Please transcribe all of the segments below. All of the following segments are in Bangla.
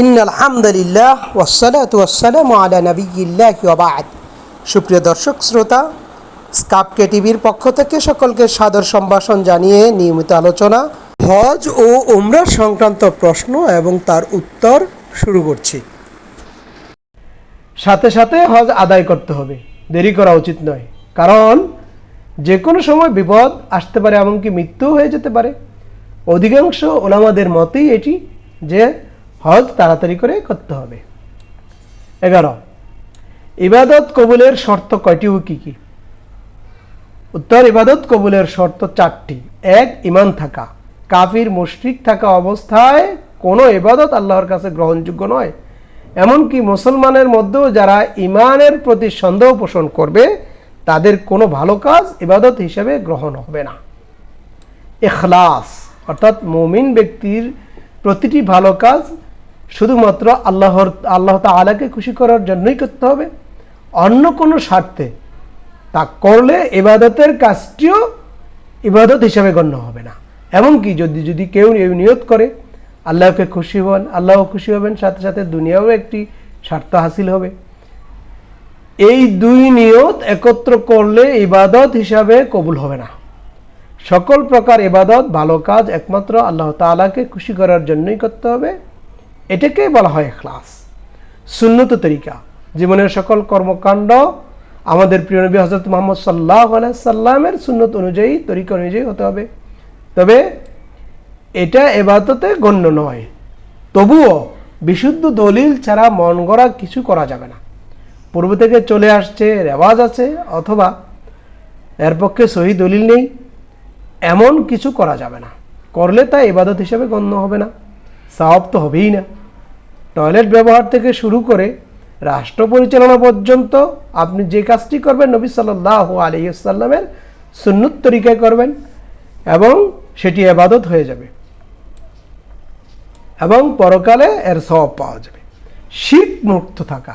ইন আলহামদুলিল্লাহ ওয়াসালাতু ওয়াসসালামু আলা নবিয়্যিল্লাহি ওয়া বা'দ। সুপ্রিয় দর্শক, শ্রোতা, স্কাপকে টিভির পক্ষ থেকে সকলকে সাদর সম্ভাষণ জানিয়ে নিয়মিত আলোচনা, হজ ও উমরা সংক্রান্ত প্রশ্ন এবং তার উত্তর শুরু করছি। সাথে সাথে হজ আদায় করতে হবে। দেরি করা উচিত নয়। কারণ যে কোনো সময় বিপদ আসতে পারে, এমনকি মৃত্যু হয়ে যেতে পারে। অধিকাংশ ওলামাদের মতেই এটি যে হজ তাড়াতাড়ি করে করতে হবে। এগারো, ইবাদত কবুলের শর্ত কয়টি ও কি কি? উত্তর, ইবাদত কবুলের শর্ত চারটি। এক ইমান থাকা। কাফির মুশরিক থাকা অবস্থায় কোনো ইবাদত আল্লাহর কাছে গ্রহণযোগ্য নয়। এমনকি মুসলমানের মধ্যেও যারা ইমানের প্রতি সন্দেহ পোষণ করবে, তাদের কোনো ভালো কাজ ইবাদত হিসেবে গ্রহণ হবে না। এখলাস অর্থাৎ মুমিন ব্যক্তির প্রতিটি ভালো কাজ শুধুমাত্র আল্লাহর, আল্লাহ তালাকে খুশি করার জন্যই করতে হবে। অন্য কোনো স্বার্থে তা করলে ইবাদতের কাজটিও ইবাদত হিসাবে গণ্য হবে না। এমনকি যদি যদি কেউ নিয়ত করে, আল্লাহকে খুশি হন আল্লাহ খুশি হবেন, সাথে সাথে দুনিয়াও একটি স্বার্থ হাসিল হবে। এই দুই নিয়ত একত্র করলে ইবাদত হিসাবে কবুল হবে না। সকল প্রকার ইবাদত ভালো কাজ একমাত্র আল্লাহ তাআলাকে খুশি করার জন্যই করতে হবে। এটাকেই বলা হয় ক্লাস সুন্নত তরিকা। জীবনের সকল কর্মকাণ্ড আমাদের প্রিয় নবী হজরত মোহাম্মদ সাল্লাহ সাল্লামের সুন্নত অনুযায়ী, তরিকা অনুযায়ী হতে হবে। তবে এটা এবাদতে গণ্য নয়। তবুও বিশুদ্ধ দলিল ছাড়া মন গড়া কিছু করা যাবে না। পূর্ব থেকে চলে আসছে, রেওয়াজ আছে, অথবা এর পক্ষে সহি দলিল নেই। এমন কিছু করা যাবে না। করলে তা ইবাদত হিসেবে গণ্য হবে না। সাওয়াব তো হবেই না। টয়লেট ব্যবহার থেকে শুরু করে রাষ্ট্র পরিচালনা পর্যন্ত আপনি যে কাজটি করবেন, নবী সাল্লাহ আলহিসাল্লামের সুন্নত তরিকায় করবেন এবং সেটি এবাদত হয়ে যাবে এবং পরকালে এর সব পাওয়া যাবে। শির্ক মুক্ত থাকা।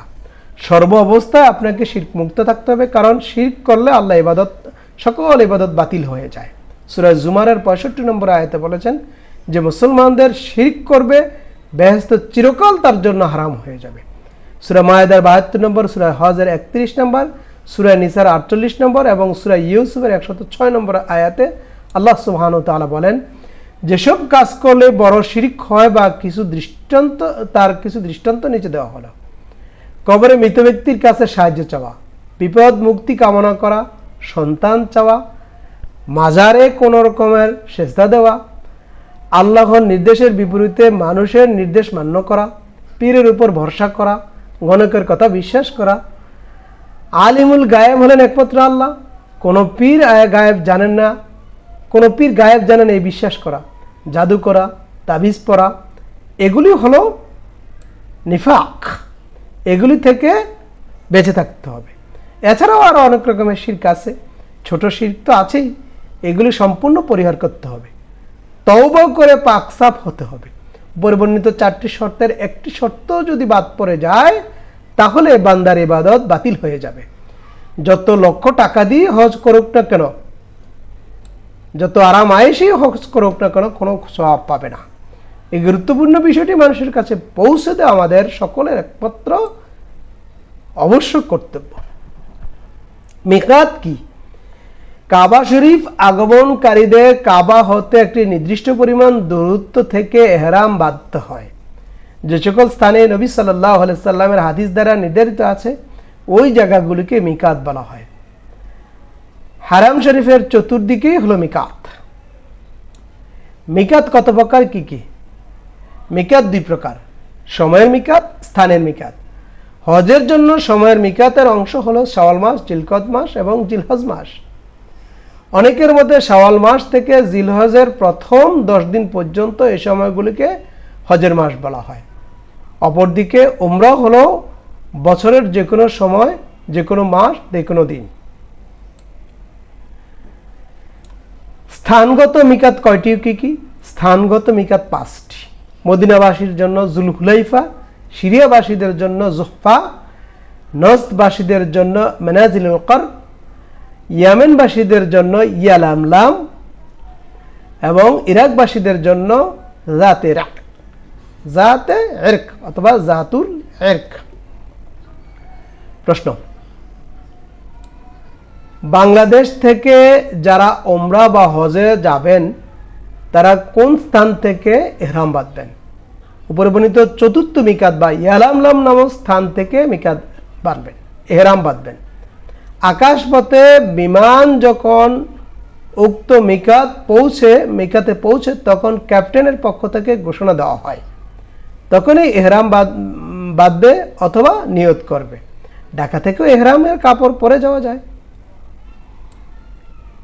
সর্ব অবস্থায় আপনাকে শির্ক মুক্ত থাকতে হবে কারণ শির্ক করলে আল্লাহ ইবাদত, সকল ইবাদত বাতিল হয়ে যায়। সুরাজ জুমারের পঁয়ষট্টি নম্বর আয়তে বলেছেন যে, মুসলমানদের শির্ক করবে বেহস্ত চিরকাল তার জন্য হারাম হয়ে যাবে। সুরা মায়েদার বাহাত্তর নম্বর, সুরা হজের একত্রিশ নম্বর, সুরা নিসার আটচল্লিশ নম্বর এবং সুরা ইউসুফের একশত ছয় নম্বর আয়াতে আল্লাহ সুবহানু তাআলা বলেন, যেসব কাজ করলে বড় শিরিক হয় বা কিছু দৃষ্টান্ত, তার কিছু দৃষ্টান্ত নিচে দেওয়া হলো। কবরে মৃত ব্যক্তির কাছে সাহায্য চাওয়া, বিপদ মুক্তি কামনা করা, সন্তান চাওয়া, মাজারে কোনো রকমের সেজদা দেওয়া আল্লাহর নির্দেশের বিপরীতে মানুষের নির্দেশ মান্য করা, পীরের উপর ভরসা করা, গণকের কথা বিশ্বাস করা। আলিমুল গায়েব হলেন একমাত্র আল্লাহ। কোনো পীর গায়েব জানেন না। কোনো পীর গায়েব জানেন এই বিশ্বাস করা, জাদু করা, তাবিজ পড়া এগুলি হলো নিফাক। এগুলি থেকে বেঁচে থাকতে হবে। এছাড়াও আরও অনেক রকমের শির্ক আছে। ছোট শির্ক তো আছেই। এগুলি সম্পূর্ণ পরিহার করতে হবে। তওবা করে পাকসাফ হতে হবে। পরিবর্ণিত চারটি শর্তের একটি শর্ত যদি বাদ পড়ে যায়, তাহলে বান্দার ইবাদত বাতিল হয়ে যাবে। যত লক্ষ টাকা দিয়ে হজ করুক না কেন, যত আরাম আয়েসেই হজ করুক না কেন, কোনো স্বভাব পাবে না। এই গুরুত্বপূর্ণ বিষয়টি মানুষের কাছে পৌঁছে দেওয়া আমাদের সকলের একমাত্র অবশ্য কর্তব্য। মিকাত কি? কাবা শরীফ আগমনকারীদের কাবা হতে একটি নির্দিষ্ট পরিমাণ দূরত্ব থেকে এহরাম বাঁধতে হয়। যে সকল স্থানে নবী সাল্লাহ সাল্লামের হাদিস দ্বারা নির্ধারিত আছে, ওই জায়গাগুলিকে মিকাত বলা হয়। হারাম শরীফের চতুর্দিকেই হলো মিকাত। মিকাত কত প্রকার, কি কি? মিকাত দুই প্রকার। সময়ের মিকাত, স্থানের মিকাত। হজের জন্য সময়ের মিকাতের অংশ হলো শাওয়াল মাস জিলকদ মাস এবং জিলহজ মাস। অনেকের মধ্যে শাওয়াল মাস থেকে জিলহজের প্রথম দশ দিন পর্যন্ত এই সময়গুলিকে হজের মাস বলা হয়। অপরদিকে উমরা হলো বছরের যে কোনো সময়, যে কোনো মাস, যে কোনো দিন। স্থানগত মিকাত কয়টি কি কি? স্থানগত মিকাত পাঁচটি। মদিনাবাসীর জন্য জুলহুলাইফা, সিরিয়াবাসীদের জন্য জুফা নজবাসীদের জন্য মেনাজিল কর ইয়ামেনবাসীদের জন্য ইয়ালামলাম এবং ইরাকবাসীদের জন্য রাতে রাক জাতে এরক অথবা জাতুল এরক প্রশ্ন। বাংলাদেশ থেকে যারা ওমরা বা হজে যাবেন, তারা কোন স্থান থেকে এহরাম বাঁধবেন উপরে বর্ণিত চতুর্থ মিকাত বা ইয়ালামলাম নামক স্থান থেকে মিকাত বাঁধবেন এহরাম বাঁধবেন আকাশপথে বিমান যখন উক্ত মিকাত পৌঁছে, মিকাতে পৌঁছে, তখন ক্যাপ্টেনের পক্ষ থেকে ঘোষণা দেওয়া হয়। তখনই এহরাম বাঁধ- বাঁধবে অথবা নিয়ত করবে। ঢাকা থেকেও এহরামের কাপড় পরে যাওয়া যায়।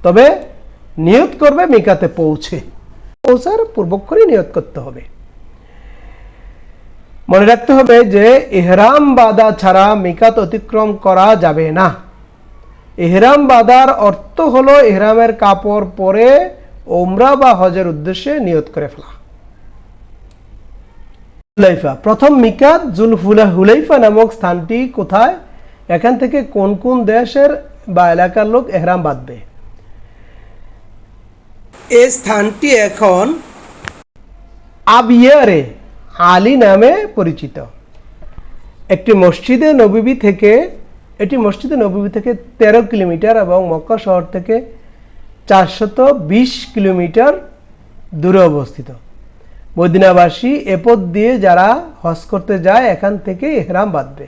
তবে নিয়ত করবে মিকাতে পৌঁছে। পৌঁছার পূর্বক্ষরই নিয়ত করতে হবে। মনে রাখতে হবে যে এহরাম বাদা ছাড়া মিকাত অতিক্রম করা যাবে না। এহরাম বাদার অর্থ হলো এহরামের কাপড় পরে ওমরা বা হজের উদ্দেশ্যে নিয়ত করে ফেলা। হুলাইফা, প্রথম মিকাত জুলফুলা হুলাইফা নামক স্থানটি কোথায়? এখান থেকে কোন কোন দেশের বা এলাকার লোক এহরাম বাঁধবে? এই স্থানটি এখন আবিয়ারে আলী নামে পরিচিত। একটি মসজিদে নবীবি থেকে এটি মসজিদে নবীবী থেকে তেরো কিলোমিটার এবং মক্কা শহর থেকে চারশত বিশ কিলোমিটার দূরে অবস্থিত। মদিনাবাসী এপদ দিয়ে যারা হজ করতে যায়, এখান থেকে এহরাম বাঁধবে।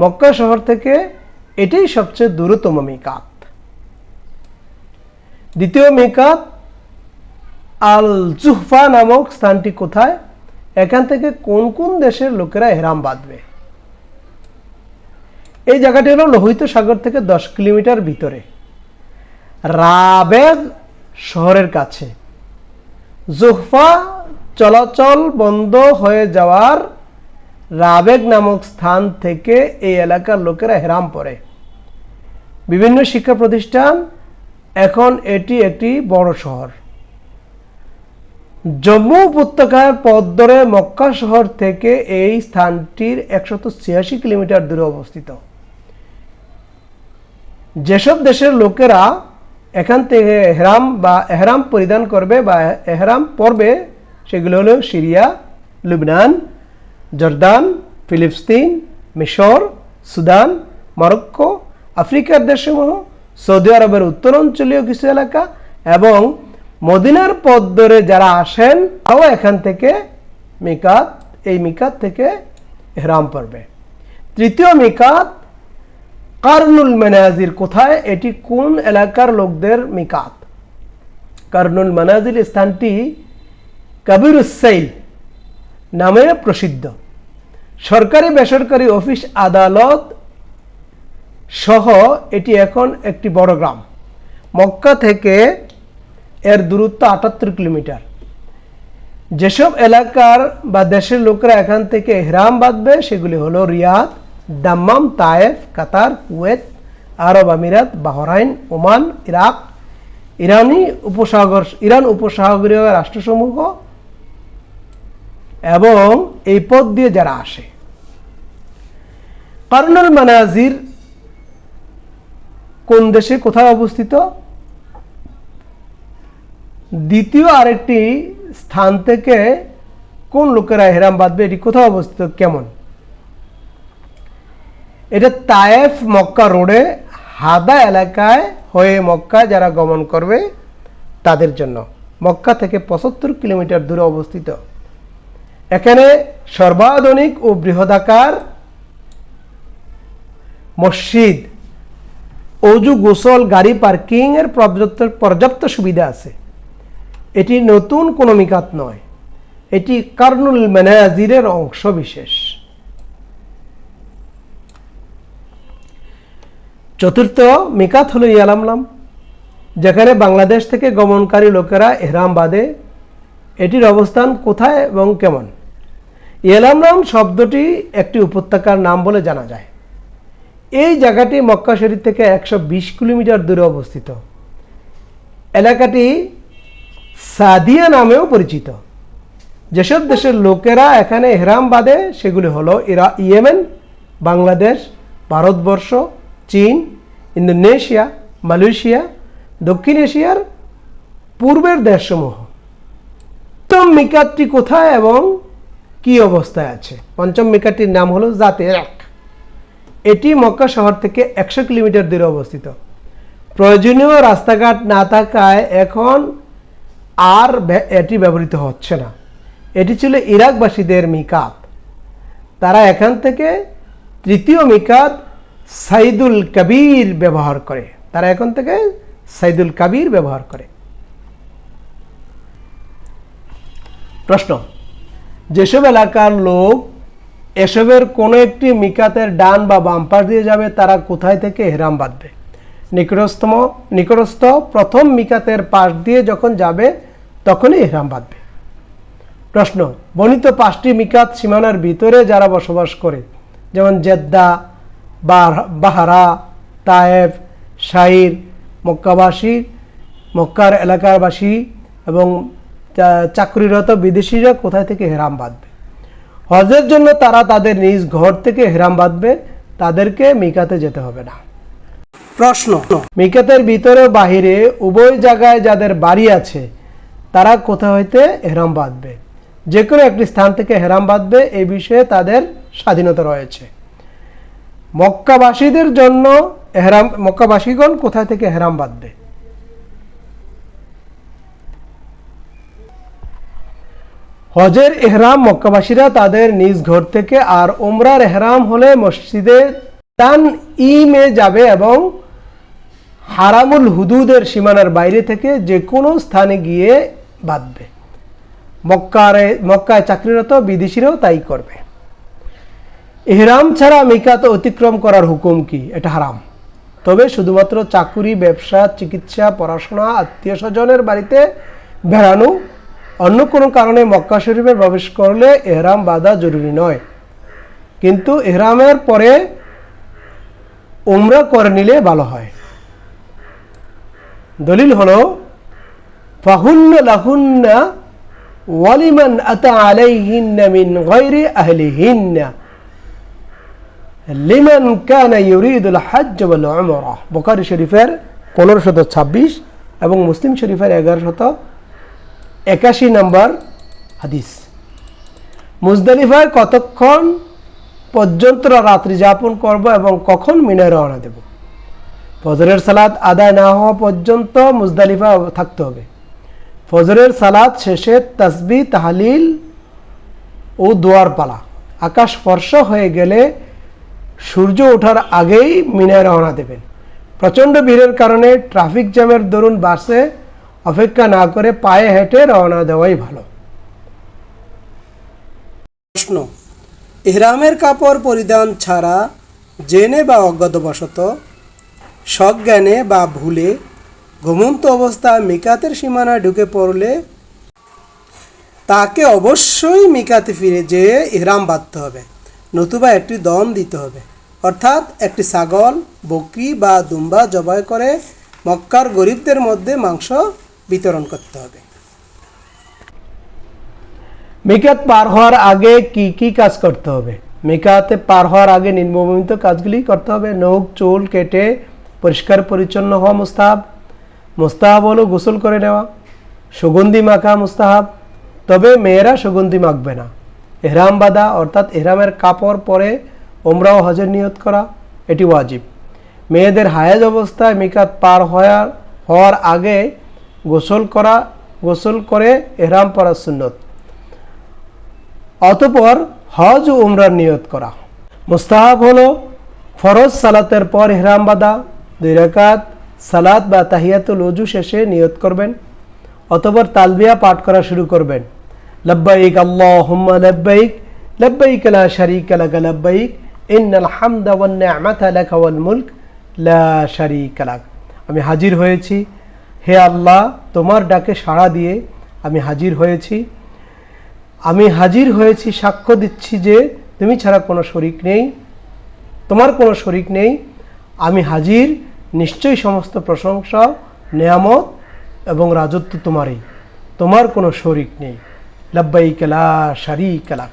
মক্কা শহর থেকে এটাই সবচেয়ে দূরতম মিকাত। দ্বিতীয় মিকাত আল জুহফা নামক স্থানটি কোথায়? এখান থেকে কোন কোন দেশের লোকেরা এহরাম বাঁধবে? এই জায়গাটি হলো লোহিত সাগর থেকে দশ কিলোমিটার ভিতরে। রাবেগ শহরের কাছে। জোহফা চলাচল বন্ধ হয়ে যাওয়ার রাবেগ নামক স্থান থেকে এই এলাকার লোকেরা হেরাম পড়ে। বিভিন্ন শিক্ষা প্রতিষ্ঠান এখন এটি একটি বড় শহর। জম্মু উপত্যকার পথ ধরে মক্কা শহর থেকে এই স্থানটির একশত ছিয়াশি কিলোমিটার দূরে অবস্থিত। যেসব দেশের লোকেরা এখান থেকে এহরাম বা এহরাম পরিধান করবে বা এহরাম পরবে সেগুলো হলো সিরিয়া, লুবনান, জর্দান, ফিলিস্তিন, মিশর, সুদান, মরক্কো, আফ্রিকার দেশসমূহ, সৌদি আরবের উত্তরাঞ্চলীয় কিছু এলাকা এবং মদিনার পথ ধরে যারা আসেন তাও এখান থেকে মিকাত, এই মিকাত থেকে এহরাম পড়বে। তৃতীয় মিকাত কারনুল মেনাজির কোথায়? এটি কোন এলাকার লোকদের মিকাত? কারনুল মানাজির স্থানটি কবির সাইল নামে প্রসিদ্ধ। সরকারি বেসরকারি অফিস আদালত সহ এটি এখন একটি বড় গ্রাম। মক্কা থেকে এর দূরত্ব আটাত্তর কিলোমিটার। যেসব এলাকার বা দেশের লোকরা এখান থেকে হেরাম বাঁধবে, সেগুলি হলো Riyadh Dammam Taif, Qatar, Kuwait, আরব আমিরাত, বাহরাইন, ওমান, ইরাক, ইরানি উপসাগর, ইরান উপসাগরীয় রাষ্ট্রসমূহ এবং এই পথ দিয়ে যারা আসে। কারনুল মানাজির কোন দেশে কোথায় অবস্থিত? দ্বিতীয় আরেকটি স্থান থেকে কোন লোকেরা হেরাম বাঁধবে, এটি কোথায় অবস্থিত? কেমন? এটা তায়েফ মক্কা রোডে হাদা এলাকায় হয়ে মক্কা যারা গমন করবে তাদের জন্য। মক্কা থেকে পঁচাত্তর কিলোমিটার দূরে অবস্থিত। এখানে সর্বাধুনিক ও বৃহদাকার মসজিদ, অজু গোসল, গাড়ি পার্কিং এর পর্যাপ্ত পর্যাপ্ত সুবিধা আছে। এটি নতুন কোনো মিকাত নয়। এটি কার্নুল মেনাজিরের অংশ বিশেষ। চতুর্থ মিকাত হলো ইয়ালামলাম যেখানে বাংলাদেশ থেকে গমনকারী লোকেরা এহরাম বাদে এটির অবস্থান কোথায় এবং কেমন? ইয়ালামলাম শব্দটি একটি উপত্যকার নাম বলে জানা যায়। এই জায়গাটি মক্কা শরীফ থেকে একশো বিশ কিলোমিটার দূরে অবস্থিত। এলাকাটি সাদিয়া নামেও পরিচিত। যেসব দেশের লোকেরা এখানে এহরাম বাঁধে সেগুলি হলো ইরা ইয়েমেন, বাংলাদেশ, ভারতবর্ষ চীন, ইন্দোনেশিয়া, মালয়েশিয়া, দক্ষিণ এশিয়ার পূর্বের দেশসমূহ। উত্তম মিকাতটি কোথায় এবং কি অবস্থায় আছে? পঞ্চম মিকাতটির নাম হলো জাতে এক। এটি মক্কা শহর থেকে একশো কিলোমিটার দূরে অবস্থিত। প্রয়োজনীয় রাস্তাঘাট না থাকায় এখন আর এটি ব্যবহৃত হচ্ছে না। এটি ছিল ইরাকবাসীদের মিকাত। তারা এখান থেকে তৃতীয় মিকাত সাইদুল কবির ব্যবহার করে। তারা এখন থেকে সাইদুল কাবির ব্যবহার করে। প্রশ্ন, যেসব এলাকার লোক এসবের কোনো একটি মিকাতের ডান বা বাম পাশ দিয়ে যাবে, তারা কোথায় থেকে হেরাম বাঁধবে? নিকটস্থম, নিকটস্থ প্রথম মিকাতের পাশ দিয়ে যখন যাবে, তখনই হেরাম বাঁধবে। প্রশ্ন, বর্ণিত পাঁচটি মিকাত সীমানার ভিতরে যারা বসবাস করে, যেমন জেদ্দা বাহারা, তায়েফ শাহির মক্কাবাসী, মক্কার এলাকারবাসী এবং চাকরিরত বিদেশিরা কোথায় থেকে হেরাম বাঁধবে? হজের জন্য তারা তাদের নিজ ঘর থেকে হেরাম বাঁধবে, তাদেরকে মিকাতে যেতে হবে না। প্রশ্ন, মিকাতের ভিতরে বাহিরে উভয় জায়গায় যাদের বাড়ি আছে, তারা কোথা হইতে হেরাম বাঁধবে? যে কোনো একটি স্থান থেকে হেরাম বাঁধবে এই বিষয়ে তাদের স্বাধীনতা রয়েছে। মক্কাবাসীদের জন্য হেরাম মক্কাবাসীগণ কোথা থেকে হেরাম বাঁধবে হজের এহরাম মক্কাবাসীরা তাদের নিজ ঘর থেকে আর ওমরার এহরাম হলে মসজিদে তান ইমে যাবে এবং হারামুল হুদুদের সীমানার বাইরে থেকে যে কোনো স্থানে গিয়ে বাঁধবে। মক্কারে, মক্কায় চাকরিরত বিদেশিরাও তাই করবে। এহরাম ছাড়া মিকাত অতিক্রম করার হুকুম কি? এটা হারাম। তবে শুধুমাত্র চাকুরি, ব্যবসা, চিকিৎসা, পড়াশোনা, আত্মীয় স্বজনের বাড়িতে বেড়ানো, অন্য কোনো কারণে মক্কা শরীফে প্রবেশ করলে এহরাম বাঁধা জরুরি নয়। কিন্তু এহরামের পরে উমরা করে নিলে ভালো হয়। দলিল হলো, ফাহুন্ন ওয়ালিমান আতা আলাইহিন্না মিন গায়রি আহলিহিন্না। লিমান কানা ইউরিদুল ওয়াল উমরা। বুখারী শরীফের পনেরোশত ছাব্বিশ এবং মুসলিম শরীফের এগারোশত একাশি নম্বর হাদিস। কতক্ষণ পর্যন্ত রাত্রি যাপন করব এবং কখন মিনায় রওনা দেব? ফজরের সালাদ আদায় না হওয়া পর্যন্ত মুজদালিফা থাকতে হবে। ফজরের সালাদ শেষে তসবি, তাহলিল ও দোয়ার পালা। আকাশ স্পর্শ হয়ে গেলে সূর্য ওঠার আগেই মিনায় রওনা দেবেন। প্রচণ্ড ভিড়ের কারণে ট্রাফিক জ্যামের দরুন বাসে অপেক্ষা না করে পায়ে হেঁটে রওনা দেওয়াই ভালো। প্রশ্ন, ইহরামের কাপড় পরিধান ছাড়া জেনে বা অজ্ঞাতবশত, সজ্ঞানে বা ভুলে ঘুমন্ত অবস্থায় মিকাতের সীমানায় ঢুকে পড়লে তাকে অবশ্যই মিকাতে ফিরে যেয়ে ইহরাম বাঁধতে হবে, নতুবা একটি দম দিতে হবে। অর্থাৎ একটি ছাগল, বকরি বা দুম্বা জবাই করে মক্কার গরিবদের মধ্যে মাংস বিতরণ করতে হবে। মিকাত পার হওয়ার আগে কি কি কাজ করতে হবে? মিকাতে পার হওয়ার আগে নিম্নবর্ণিত কাজগুলি করতে হবে। নখ, চুল কেটে পরিষ্কার পরিচ্ছন্ন হওয়া মুস্তাহাব। মুস্তাহাব হলো গোসল করে নেওয়া। সুগন্ধি মাখা মুস্তাহাব। তবে মেয়েরা সুগন্ধি মাখবে না। এহরাম বাঁধা অর্থাৎ এহরামের কাপড় পরে ওমরাও হজের নিয়ত করা, এটি ওয়াজিব। মেয়েদের হায়াজ অবস্থায় মিকাত পার হওয়ার হওয়ার আগে গোসল করা, গোসল করে এহরাম পরা সুন্নত। অতপর হজ ও উমরার নিয়ত করা। মুস্তাহাব হলো ফরজ সালাতের পর ইহরাম বাদা দুই রাকাত সালাত বা তাহিয়াতুল উজু শেষে নিয়ত করবেন, অতপর তালবিয়া পাঠ করা শুরু করবেন। লব্বাইক আল্লাহুম্মা লব্বাইক লব্বাইক লা শারীকা লাক লব্বাইক লা আমি হাজির হয়েছি। হে আল্লাহ, তোমার ডাকে সাড়া দিয়ে আমি হাজির হয়েছি। আমি হাজির হয়েছি, সাক্ষ্য দিচ্ছি যে তুমি ছাড়া কোনো শরিক নেই। তোমার কোনো শরিক নেই। আমি হাজির। নিশ্চয়ই সমস্ত প্রশংসা, নেয়ামত এবং রাজত্ব তোমারই। তোমার কোনো শরিক নেই। লব্বাই কেলা শারি কেলা